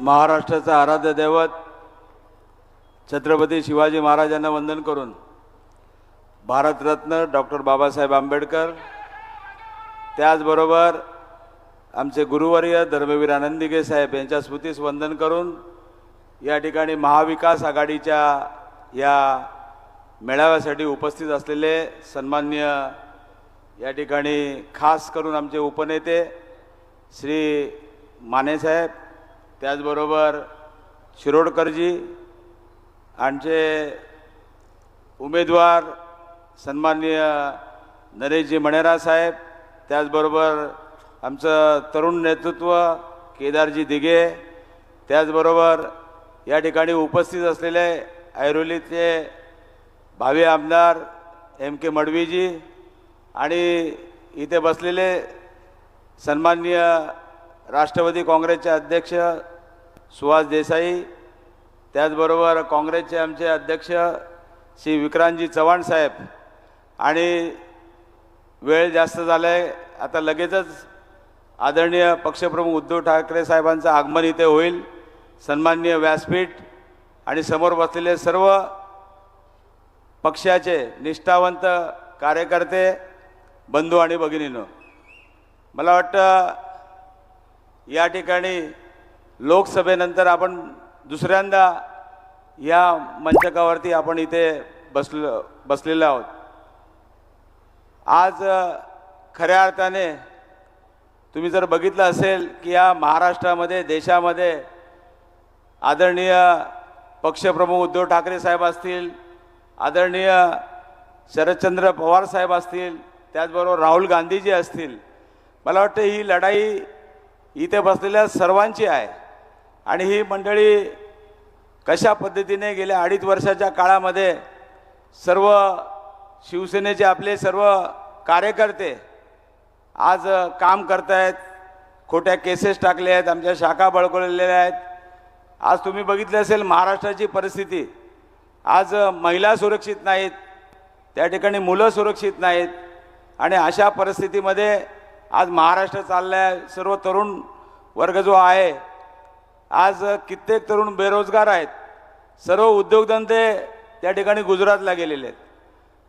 महाराष्ट्राचं आराध्य दैवत छत्रपती शिवाजी महाराजांना वंदन करून भारतरत्न डॉक्टर बाबासाहेब आंबेडकर त्याचबरोबर आमचे गुरुवर्य धर्मवीर आनंदिगे साहेब यांच्या स्मृतीस वंदन करून या ठिकाणी महाविकास आघाडीच्या या मेळाव्यासाठी उपस्थित असलेले सन्मान्य या ठिकाणी खास करून आमचे उपनेते श्री मानेसाहेब त्याचबरोबर शिरोडकरजी आमचे उमेदवार सन्माननीय नरेशजी मणेरा साहेब त्याचबरोबर आमचं तरुण नेतृत्व केदारजी दिघे त्याचबरोबर या ठिकाणी उपस्थित असलेले ऐरोलीचे भावी आमदार एम के मडवीजी आणि इथे बसलेले सन्माननीय राष्ट्रवादी काँग्रेसचे अध्यक्ष सुहास देसाई त्याचबरोबर काँग्रेसचे आमचे अध्यक्ष श्री विक्रांतजी चव्हाण साहेब. आणि वेळ जास्त झाला आहे आता लगेचच आदरणीय पक्षप्रमुख उद्धव ठाकरे साहेबांचं आगमन इथे होईल. सन्माननीय व्यासपीठ आणि समोर बसलेले सर्व पक्षाचे निष्ठावंत कार्यकर्ते बंधू आणि भगिनीनं मला वाटतं या ठिकाणी लोकसभेनंतर आपण दुसऱ्यांदा या मंचकावरती आपण इथे बसलो बसलेलो आहोत. आज खऱ्या अर्थाने तुम्ही जर बघितलं असेल की या महाराष्ट्रामध्ये देशामध्ये आदरणीय पक्षप्रमुख उद्धव ठाकरे साहेब असतील आदरणीय शरदचंद्र पवार साहेब असतील त्याचबरोबर राहुल गांधीजी असतील मला वाटतं ही लढाई इथे बसलेल्या सर्वांची आहे. आणि ही मंडळी कशा पद्धतीने गेल्या अडीच वर्षाच्या काळामध्ये सर्व शिवसेनेचे आपले सर्व कार्यकर्ते आज काम करतायत खोट्या केसेस टाकल्या आहेत आमच्या शाखा बळकवलेल्या आहेत. आज तुम्ही बघितलं असेल महाराष्ट्राची परिस्थिती. आज महिला सुरक्षित नाहीत त्या ठिकाणी मुलं सुरक्षित नाहीत. आणि अशा परिस्थितीमध्ये आज महाराष्ट्र चालला आहे सर्व तरुण वर्ग जो आहे आज कित्येक तरुण बेरोजगार आहेत. सर्व उद्योगधंदे त्या ठिकाणी गुजरातला गेलेले आहेत.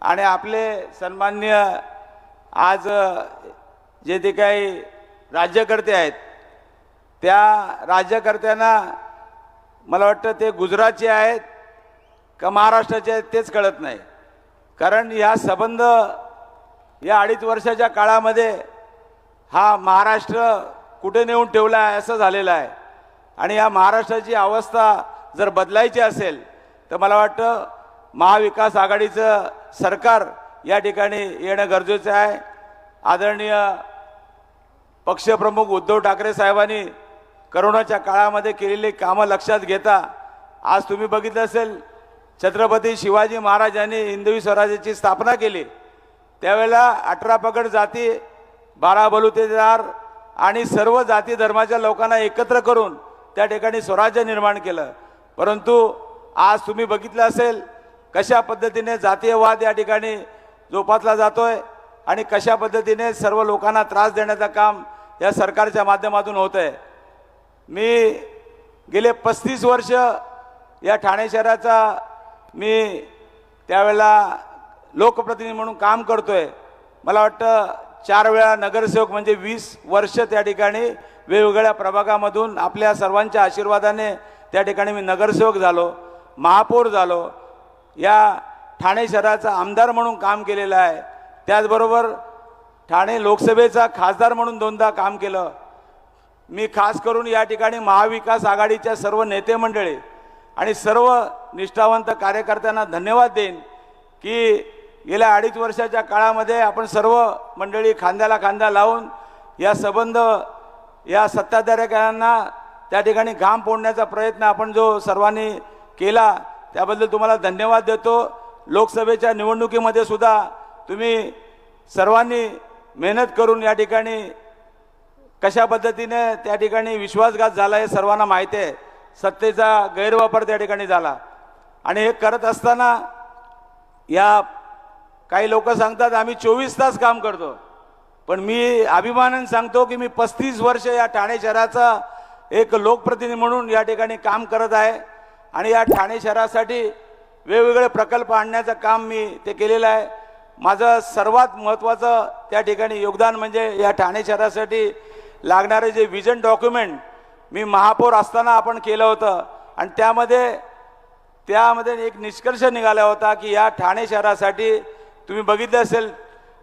आणि आपले सन्मान्य आज जे ते काही राज्यकर्ते आहेत त्या राज्यकर्त्यांना मला वाटतं ते गुजरातचे आहेत का महाराष्ट्राचे आहेत तेच कळत नाही. कारण ह्या संबंध या अडीच वर्षाच्या काळामध्ये हा महाराष्ट्र कुठे नेऊन ठेवला आहे असं झालेलं आहे. आणि या महाराष्ट्राची अवस्था जर बदलायची असेल तर मला वाटतं महाविकास आघाडीचं सरकार या ठिकाणी येणं गरजेचं आहे. आदरणीय पक्षप्रमुख उद्धव ठाकरे साहेबांनी करोनाच्या काळामध्ये केलेली कामं लक्षात घेता आज तुम्ही बघितलं असेल छत्रपती शिवाजी महाराजांनी हिंदवी स्वराज्याची स्थापना केली. त्यावेळेला अठरा पगड जाती बारा बलुतेदार आणि सर्व जाती धर्माच्या लोकांना एकत्र करून त्या ठिकाणी स्वराज्य निर्माण केलं. परंतु आज तुम्ही बघितलं असेल कशा पद्धतीने जातीयवाद या ठिकाणी जोपासला जातोय आणि कशा पद्धतीने सर्व लोकांना त्रास देण्याचं काम या सरकारच्या माध्यमातून होत आहे मी गेले पस्तीस वर्ष या ठाणे शहराचा मी त्यावेळेला लोकप्रतिनिधी म्हणून काम करतोय. मला वाटतं चार वेळा नगरसेवक म्हणजे वीस वर्ष त्या ठिकाणी वेगवेगळ्या प्रभागामधून आपल्या सर्वांच्या आशीर्वादाने त्या ठिकाणी मी नगरसेवक झालो महापौर झालो. या ठाणे शहराचा आमदार म्हणून काम केलेलं आहे. त्याचबरोबर ठाणे लोकसभेचा खासदार म्हणून दोनदा काम केलं. मी खास करून या ठिकाणी महाविकास आघाडीच्या सर्व नेते मंडळी आणि सर्व निष्ठावंत कार्यकर्त्यांना धन्यवाद देईन की गेल्या अडीच वर्षाच्या काळामध्ये आपण सर्व मंडळी खांद्याला खांदा लावून या संबंध या सत्ताधारकांना त्या ठिकाणी घाम फोडण्याचा प्रयत्न आपण जो सर्वांनी केला त्याबद्दल तुम्हाला धन्यवाद देतो. लोकसभेच्या निवडणुकीमध्ये सुद्धा तुम्ही सर्वांनी मेहनत करून या ठिकाणी कशा पद्धतीने त्या ठिकाणी विश्वासघात झाला हे सर्वांना माहिती आहे. सत्तेचा गैरवापर त्या ठिकाणी झाला. आणि हे करत असताना या काही लोक सांगतात आम्ही चोवीस तास काम करतो. पण मी अभिमानाने सांगतो की मी पस्तीस वर्ष या ठाणे शहराचा एक लोकप्रतिनिधी म्हणून या ठिकाणी काम करत आहे. आणि या ठाणे शहरासाठी वेगवेगळे प्रकल्प आणण्याचं काम मी ते केलेलं आहे. माझं सर्वात महत्त्वाचं त्या ठिकाणी योगदान म्हणजे या ठाणे शहरासाठी लागणारे जे विजन डॉक्युमेंट मी महापौर असताना आपण केलं होतं. आणि त्यामध्ये त्यामध्ये एक निष्कर्ष निघाला होता की या ठाणे शहरासाठी तुम्ही बघितलं असेल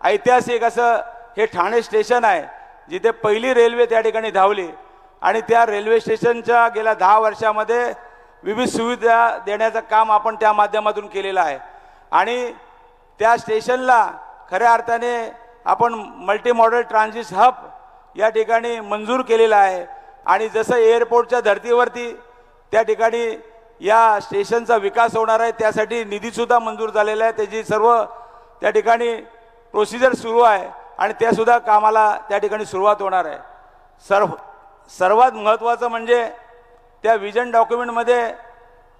ऐतिहासिक असं हे ठाणे स्टेशन आहे जिथे पहिली रेल्वे त्या ठिकाणी धावली. आणि त्या रेल्वे स्टेशनच्या गेल्या दहा वर्षामध्ये विविध सुविधा देण्याचं काम आपण त्या माध्यमातून केलेलं आहे. आणि त्या स्टेशनला खऱ्या अर्थाने आपण मल्टी मॉडेल ट्रान्झिट हब या ठिकाणी मंजूर केलेला आहे. आणि जसं एअरपोर्टच्या धर्तीवरती त्या ठिकाणी या स्टेशनचा विकास होणार आहे त्यासाठी निधीसुद्धा मंजूर झालेला आहे. त्याची सर्व त्या ठिकाणी प्रोसिजर सुरू आहे आणि त्यासुद्धा कामाला त्या ठिकाणी सुरुवात होणार आहे. सर्व सर्वात महत्त्वाचं म्हणजे त्या विजन डॉक्युमेंटमध्ये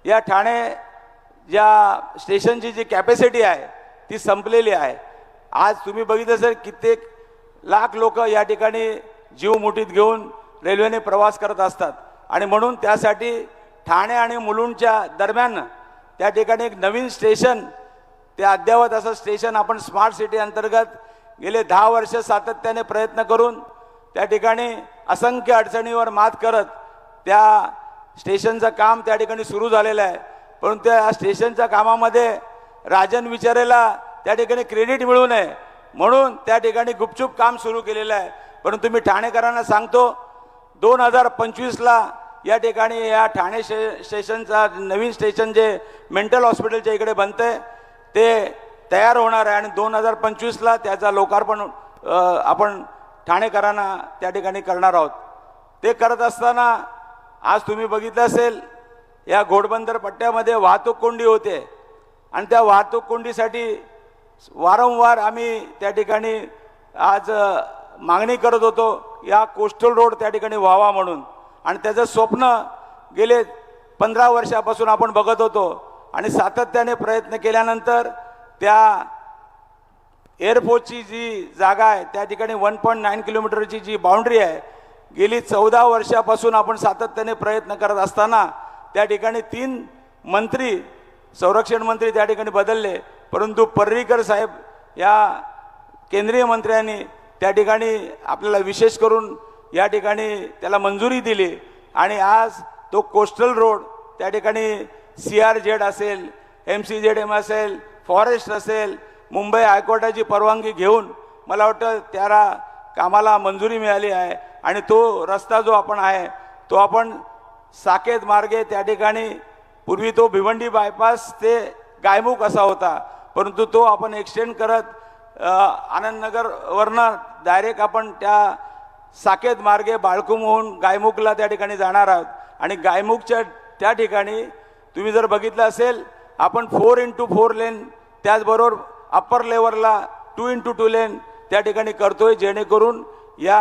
या ठाणे ज्या स्टेशनची जी कॅपॅसिटी आहे ती संपलेली आहे. आज तुम्ही बघितलं असेल कित्येक लाख लोक या ठिकाणी जीव मुठीत घेऊन रेल्वेने प्रवास करत असतात. आणि म्हणून त्यासाठी ठाणे आणि मुलुंडच्या दरम्यान त्या ठिकाणी एक नवीन स्टेशन ते अद्ययावत असं स्टेशन आपण स्मार्ट सिटी अंतर्गत गेले दहा वर्ष सातत्याने प्रयत्न करून त्या ठिकाणी असंख्य अडचणीवर मात करत त्या स्टेशनचं काम त्या ठिकाणी सुरू झालेलं आहे. परंतु त्या स्टेशनच्या कामामध्ये राजन विचारेला त्या ठिकाणी क्रेडिट मिळू नये म्हणून त्या ठिकाणी गुपचूप काम सुरू केलेलं आहे. परंतु मी ठाणेकरांना सांगतो दोन हजार पंचवीसला या ठिकाणी या ठाणे शे स्टेशनचा नवीन स्टेशन जे मेंटल हॉस्पिटलच्या इकडे बनतं आहे ते तयार होणार आहे आणि दोन हजार पंचवीसला त्याचा लोकार्पण आपण ठाणेकरांना त्या ठिकाणी करणार आहोत. ते करत असताना आज तुम्ही बघितलं असेल या घोडबंदर पट्ट्यामध्ये वाहतूक कोंडी होते. आणि त्या वाहतूक कोंडीसाठी वारंवार आम्ही त्या ठिकाणी आज मागणी करत होतो या कोस्टल रोड त्या ठिकाणी व्हावा म्हणून. आणि त्याचं स्वप्न गेले पंधरा वर्षापासून आपण बघत होतो. आणि सातत्याने प्रयत्न केल्यानंतर त्या एअरपोर्टची जी जागा आहे त्या ठिकाणी वन पॉईंट नाईन किलोमीटरची जी बाउंड्री आहे गेली चौदा वर्षापासून आपण सातत्याने प्रयत्न करत असताना त्या ठिकाणी तीन मंत्री संरक्षण मंत्री त्या ठिकाणी बदलले. परंतु पर्रीकर साहेब या केंद्रीय मंत्र्यांनी त्या ठिकाणी आपल्याला विशेष करून या ठिकाणी त्याला मंजुरी दिली. आणि आज तो कोस्टल रोड त्या ठिकाणी सी आर जेड असेल एम सी जेड एम असेल फॉरेस्ट असेल मुंबई हायकोर्टाची परवानगी घेऊन मला वाटतं त्याला कामाला मंजुरी मिळाली आहे आणि तो रस्ता जो आपण आहे तो आपण साकेत मार्गे त्या ठिकाणी पूर्वी तो भिवंडी बायपास ते गायमुख असा होता परंतु तो आपण एक्सटेंड करत आनंदनगरवरनं डायरेक्ट आपण त्या साकेत मार्गे बाळकूम होऊन गायमुखला त्या ठिकाणी जाणार आहोत. आणि गायमुखच्या त्या ठिकाणी तुम्ही जर बघितलं असेल आपण फोर इंटू फोर लेन त्याचबरोबर अप्पर लेवलला टू इंटू टू लेन त्या ठिकाणी करतोय जेणेकरून या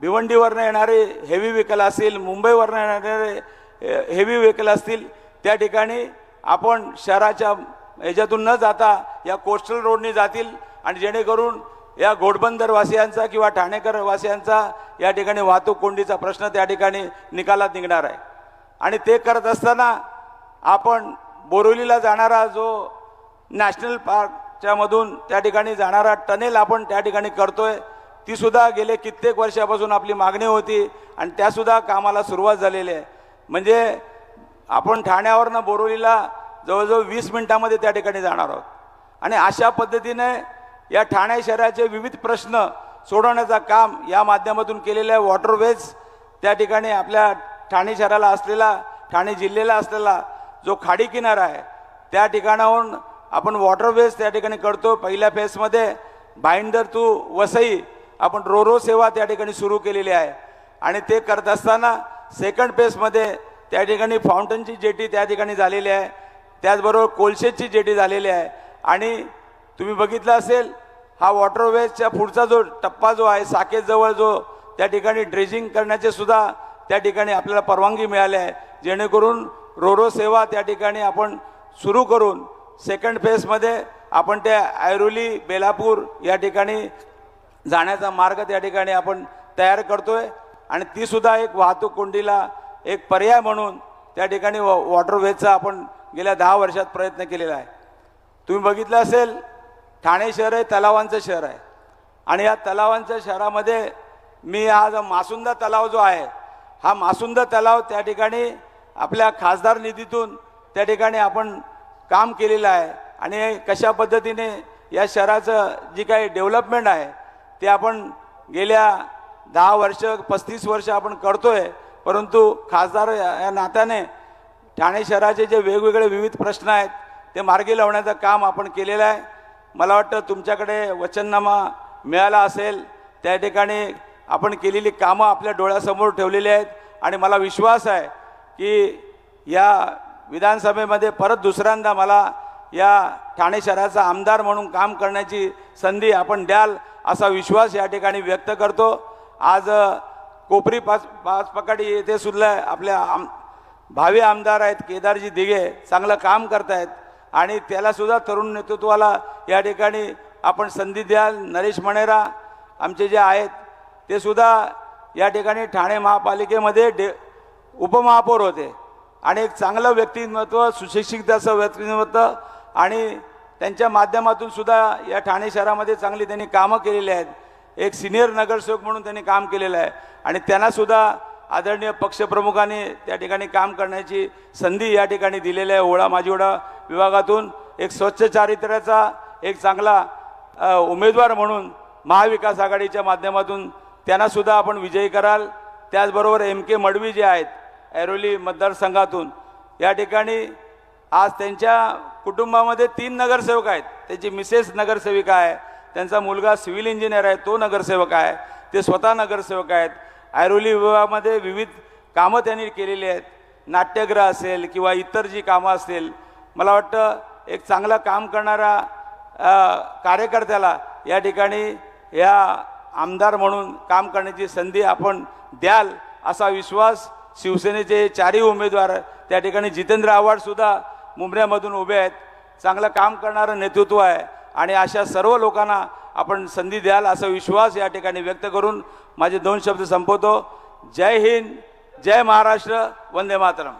भिवंडीवरनं येणारे हेवी व्हेकल असतील मुंबईवरनं येणारे हेवी व्हेकल असतील त्या ठिकाणी आपण शहराच्या ह्याच्यातून न जाता या कोस्टल रोडनी जातील आणि जेणेकरून या घोडबंदरवासियांचा किंवा ठाणेकरवासियांचा या ठिकाणी वाहतूक कोंडीचा प्रश्न त्या ठिकाणी निकालात निघणार आहे. आणि ते करत असताना आपण बोरिवलीला जाणारा जो नॅशनल पार्कच्या मधून त्या ठिकाणी जाणारा टनेल आपण त्या ठिकाणी करतोय ती सुद्धा गेले कित्येक वर्षापासून आपली मागणी होती आणि त्यासुद्धा कामाला सुरुवात झालेली आहे. म्हणजे आपण ठाण्यावरनं बोरिवलीला जवळजवळ वीस मिनिटामध्ये त्या ठिकाणी जाणार आहोत. आणि अशा पद्धतीने या ठाणे शहराचे विविध प्रश्न सोडवण्याचं काम या माध्यमातून केलेलं आहे. वॉटरवेज त्या ठिकाणी आपल्या ठाणे शहराला असलेला ठाणे जिल्ह्याला असलेला जो खाडी किनारा आहे त्या ठिकाणाहून आपण वॉटरवेज त्या ठिकाणी करतो. पहिल्या फेजमध्ये भाईंदर तू वसई आपण रोरो सेवा त्या ठिकाणी सुरू केलेली आहे. आणि ते करत असताना सेकंड फेजमध्ये त्या ठिकाणी फाउंटनची जेटी त्या ठिकाणी झालेली आहे. त्याचबरोबर कोलशेची जेटी झालेली आहे. आणि तुम्ही बघितलं असेल हा वॉटरवेजच्या पुढचा जो टप्पा जो आहे साकेतजवळ जो त्या ठिकाणी ड्रेजिंग करण्याचे सुद्धा त्या ठिकाणी आपल्याला परवानगी मिळाली आहे. जेणेकरून रोरो सेवा त्या ठिकाणी आपण सुरू करून सेकंड फेजमध्ये आपण त्या ऐरोली बेलापूर या ठिकाणी जाण्याचा मार्ग त्या ठिकाणी आपण तयार करतो आहे आणि तीसुद्धा एक वाहतूक कोंडीला एक पर्याय म्हणून त्या ठिकाणी वॉ वॉटरवेजचा आपण गेल्या दहा वर्षात प्रयत्न केलेला आहे. तुम्ही बघितलं असेल ठाणे शहर हे तलावांचं शहर आहे. आणि या तलावांच्या शहरामध्ये मी आज मासुंदा तलाव जो आहे हा मासुंदा तलाव त्या ठिकाणी आपल्या खासदार निधीतून त्या ठिकाणी आपण काम केलेलं आहे आणि कशा पद्धतीने या शहराचं जी काही डेव्हलपमेंट आहे ते आपण गेल्या दहा वर्ष पस्तीस वर्ष आपण करतो आहे परंतु खासदार या नात्याने ठाणे शहराचे जे वेगवेगळे विविध प्रश्न आहेत ते मार्गी लावण्याचं काम आपण केलेलं आहे. मला वाटतं तुमच्याकडे वचननामा मिळाला असेल त्या ठिकाणी आपण केलेली कामं आपल्या डोळ्यासमोर ठेवलेली आहेत आणि मला विश्वास आहे की या विधानसभेमध्ये परत दुसऱ्यांदा मला या ठाणे शहराचा आमदार म्हणून काम करण्याची संधी आपण द्याल असा विश्वास या ठिकाणी व्यक्त करतो. आज कोपरी पाच पाच येथे सुद्धा आपल्या आम भावी आमदार आहेत केदारजी दिघे चांगलं काम करतायत आणि त्यालासुद्धा तरुण नेतृत्वाला या ठिकाणी आपण संधी द्याल. नरेश मणेरा आमचे जे आहेत ते सुद्धा या ठिकाणी ठाणे महापालिकेमध्ये डे उपमहापौर होते. आणि एक चांगलं व्यक्तिमत्व सुशिक्षित असं व्यक्तिमत्व आणि त्यांच्या माध्यमातून सुद्धा या ठाणे शहरामध्ये चांगली त्यांनी कामं केलेली आहेत. एक सिनियर नगरसेवक म्हणून त्यांनी काम केलेलं आहे. आणि त्यांनासुद्धा आदरणीय पक्षप्रमुखांनी त्या ठिकाणी काम करण्याची संधी या ठिकाणी दिलेली आहे. ओळा माजीवडा विभागातून एक स्वच्छ चारित्र्याचा एक चांगला उमेदवार म्हणून महाविकास आघाडीच्या माध्यमातून त्यांनासुद्धा आपण विजयी कराल. त्याचबरोबर एम के मडवी जे आहेत ऐरोली मतदारसंघातून. या ठिकाणी आज त्यांच्या कुटुंबामध्ये तीन नगरसेवक आहेत. त्यांची मिसेस नगरसेविका आहे. त्यांचा मुलगा सिव्हिल इंजिनियर आहे. तो नगरसेवक आहे. ते स्वतः नगरसेवक आहेत. ऐरोली विभागामध्ये विविध कामं त्यांनी केलेली आहेत. नाट्यगृह असेल किंवा इतर जी कामं असतील मला वाटतं एक चांगलं काम करणारा कार्यकर्त्याला या ठिकाणी या आमदार म्हणून काम करण्याची संधी आपण द्याल असा विश्वास शिवसेनेचे चारही उमेदवार त्या ठिकाणी जितेंद्र आव्हाडसुद्धा मुंबऱ्यामधून उभे आहेत. चांगलं काम करणारं नेतृत्व आहे आणि अशा सर्व लोकांना आपण संधी द्याल असा विश्वास या ठिकाणी व्यक्त करून माझे दोन शब्द संपवतो. जय हिंद जय महाराष्ट्र वंदे मातरम.